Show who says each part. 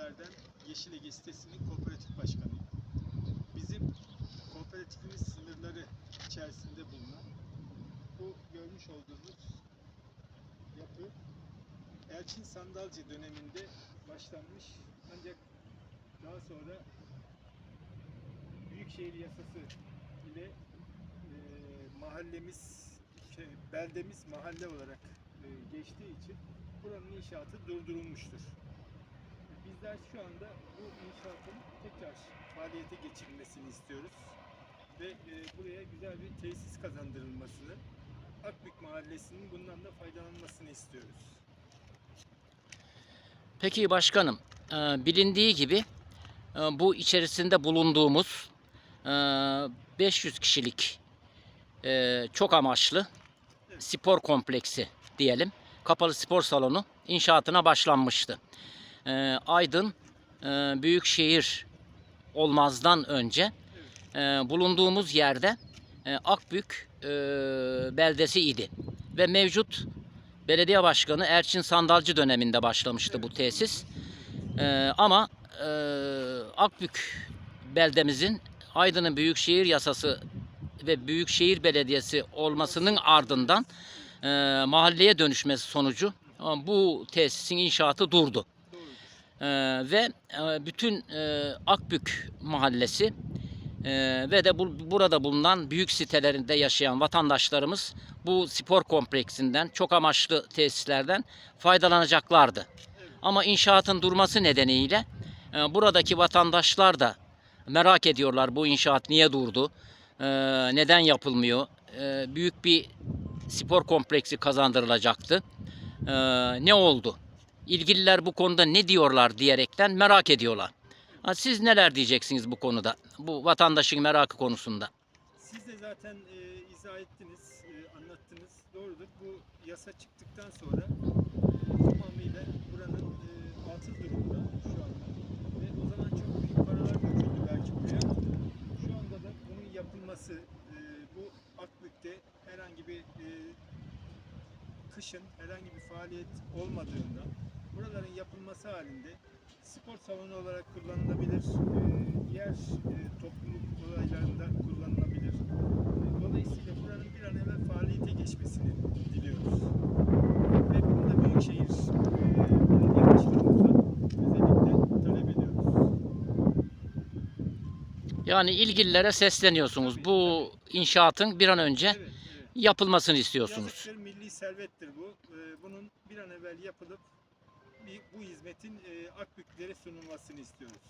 Speaker 1: kişilerden Yeşil Ege sitesinin kooperatif başkanıyım. Bizim kooperatifimiz sınırları içerisinde bulunan bu görmüş olduğunuz yapı Elçin Sandalcı döneminde başlanmış ancak daha sonra Büyükşehir Yasası ile e, mahallemiz, şey, beldemiz mahalle olarak e, geçtiği için buranın inşaatı durdurulmuştur. Bizler şu anda bu inşaatın tekrar faaliyete geçirilmesini istiyoruz ve e, buraya güzel bir tesis kazandırılmasını, Akbük Mahallesi'nin bundan da faydalanmasını istiyoruz.
Speaker 2: Peki başkanım, e, bilindiği gibi e, bu içerisinde bulunduğumuz e, 500 kişilik e, çok amaçlı spor kompleksi diyelim, kapalı spor salonu inşaatına başlanmıştı. E, Aydın e, Büyükşehir olmazdan önce e, bulunduğumuz yerde e, Akbük e, beldesi idi ve mevcut belediye başkanı Erçin Sandalcı döneminde başlamıştı bu tesis. Ee, ama e, Akbük beldemizin Aydın'ın Büyükşehir Yasası ve Büyükşehir Belediyesi olmasının ardından e, mahalleye dönüşmesi sonucu e, bu tesisin inşaatı durdu. Ee, ve e, bütün e, Akbük mahallesi e, ve de bu, burada bulunan büyük sitelerinde yaşayan vatandaşlarımız bu spor kompleksinden, çok amaçlı tesislerden faydalanacaklardı. Ama inşaatın durması nedeniyle e, buradaki vatandaşlar da merak ediyorlar bu inşaat niye durdu, e, neden yapılmıyor. E, büyük bir spor kompleksi kazandırılacaktı. E, ne oldu? İlgililer bu konuda ne diyorlar diyerekten merak ediyorlar. Siz neler diyeceksiniz bu konuda? Bu vatandaşın merakı konusunda.
Speaker 1: Siz de zaten e, izah ettiniz, e, anlattınız. Doğrudur. Bu yasa çıktıktan sonra e, tamamıyla buranın e, atıl durumda şu anda. Ve o zaman çok büyük paralar döküldü belki buraya. Şu anda da bunun yapılması, e, bu Akbük'te herhangi bir e, kışın herhangi bir faaliyet olmadığında buraların yapılması halinde spor salonu olarak kullanılabilir, e, diğer e, topluluk olaylarında kullanılabilir. E, Dolayısıyla buranın bir an evvel faaliyete geçmesini diliyoruz. Ve bunu da Büyükşehir e, Belediye Başkanımıza özellikle talep ediyoruz.
Speaker 2: Yani ilgililere sesleniyorsunuz. Bu inşaatın bir an önce
Speaker 1: Evet, evet.
Speaker 2: yapılmasını istiyorsunuz.
Speaker 1: Yazıktır, milli servettir bu. E, Bunun bir an evvel yapılıp bir, bu hizmetin Akbüklere sunulmasını istiyoruz.